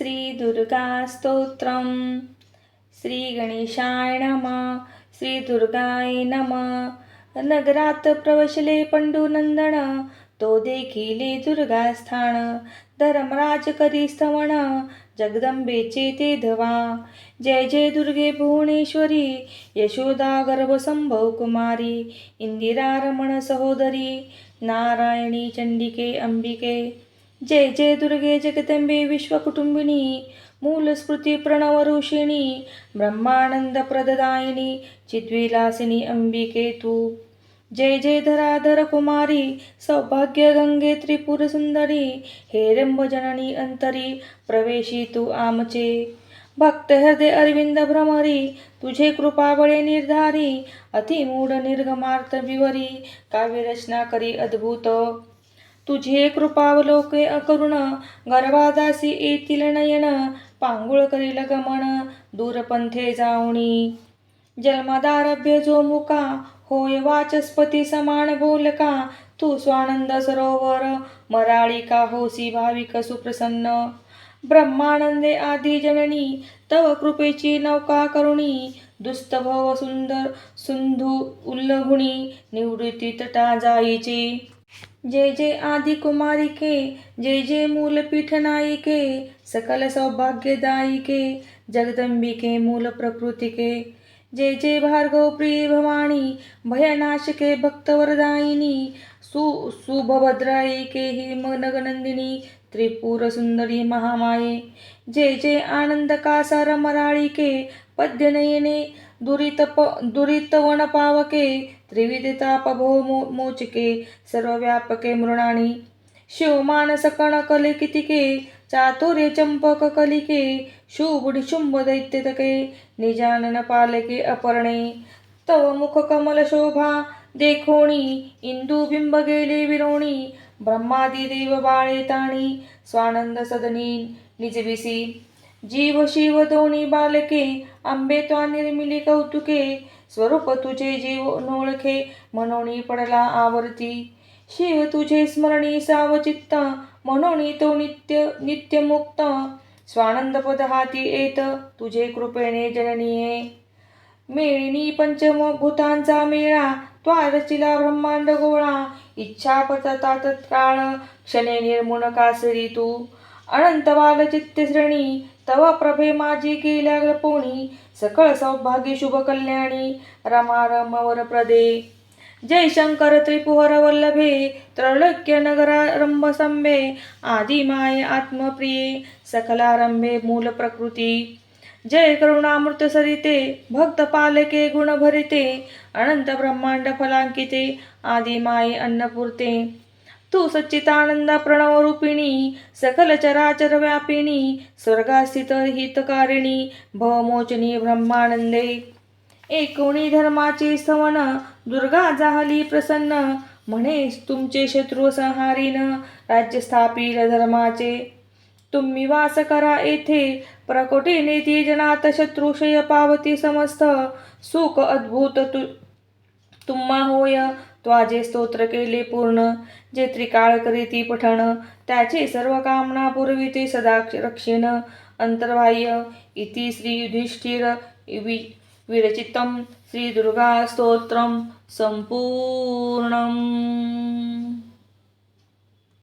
श्रीदुर्गास्तोत्रं श्रीगणेशाय नमः। श्रीदुर्गाय नमः। नगरात प्रवशले पंडुनंदन तो देखिले दुर्गास्थान। धर्मराज करी स्तवण जगदंबेचे ते धवा। जय जय दुर्गे भुवनेश्वरी। यशोदा गर्भसंभव कुमारी। इंदिरा रमण सहोदरी। नारायणी चंडिके अंबिके। जय जय दुर्गे जगदंबे विश्वकुटुंबिनी मूलस्मृती प्रणवऋषिणी ब्रह्मानंद प्रददायिनी चिद्विलासिनी अंबिके तू जय जय धराधर कुमारी सौभाग्य गंगे त्रिपुर सुंदरी अंतरी प्रवेशी तू आमचे। भक्त हृदय अरविंद भ्रमरी तुझे कृपाबळे निर्धारी अतिमूढ निर्गमार्थ विवरी काव्यरचना करी अद्भुत। तुझे कृपावलोके अकरुण गर्भादासी येतील नयन पांगुळ करील गमन दूरपंथे जाऊणी जन्मदारभ्य जो मुका होय वाचस्पती समान बोलका तू स्वानंद सरोवर मराळिका होसी भाविक सुप्रसन्न. ब्रह्मानंदे आदी जननी तव कृपेची नौका करुणी दुस्तभव सुंदर सुंधू उल्लघुणी निवृत्ती तटा जायची. जय जय आदि कुमारिके जय जय मूलपीठनायिके सकल सौभाग्यदायिके जगदंबिके मूल प्रकृतिके जय जय भार्गव प्रिय भवानी भयनाशिके भक्तवरदायिनी सु सुभभद्रायिके हि मनगनंदिनी त्रिपुर सुंदरी महामाये। जय जय आनंद कासार पद्यनयने दुरितप दुरितवन पावके त्रिविधतापभो मो सर्वव्यापके मृणानी शिवमानस कणकलिकितिके चातुर्य चंपक कलिके शुभ दैत्यतके निजानन पालके तव मुख कमल शोभा देखोणी इंदुबिंब गेले विरोणी ब्रह्मादी देव बाळे ताणी स्वानंद सदनी निजबिसी। जीव शिव दोन्ही बालके आंबे त्वा निर्मिली कौतुके स्वरूप तुझे जीव नोळखे मनोनी पडला आवर्ती. शिव तुझे स्मरणी सावचित्त मनोनी तो नित्य नित्यमुक्त. स्वानंद पद हाती येत तुझे कृपेने जननीये. मेळिनी पंचमभूतांचा मेळा त्वा रचिला ब्रह्मांड गोळा. इच्छा पतता तत्काळ क्षणे निर्मुण कासरी तू. अनंत बाल श्रेणी तव प्रभे माझी केल्या पोणी सकळ सौभाग्य शुभ कल्याणी रमा प्रदे. जय शंकर त्रिपुहर वल्लभे त्रैलोक्य नगरारंभ संभे आत्मप्रिये सकलारंभे मूल प्रकृती. जय करुणामृत सरिते भक्त पालके गुण भरिते अनंत ब्रह्मांड फलांकिते आदिमाय अन्नपूर्ते. तू सच्चितानंद प्रणव रूपिणी सकल चराचर स्वर्गास्थित हितकारिणी भवमोचनी ब्रह्मानंदे. एकोणी धर्माचे स्तवन दुर्गा जाहली प्रसन्न म्हणे तुमचे शत्रू संहारीन राज्य स्थापिल धर्माचे. तुम्ही वास करा येथे प्रकोटे नेती जनात शत्रुषय पावती समस्त सुख अद्भुत तु तुम्हा होय त्वाजे स्तोत्र केले पूर्ण. जे त्रिकाळ करीती पठण त्याचे सर्व कामना पुरविते सदा रक्षेण अंतर्बाह्य इति श्री युधिष्ठिर वि विरचितं श्रीदुर्गास्तोत्रं सम्पूर्णम्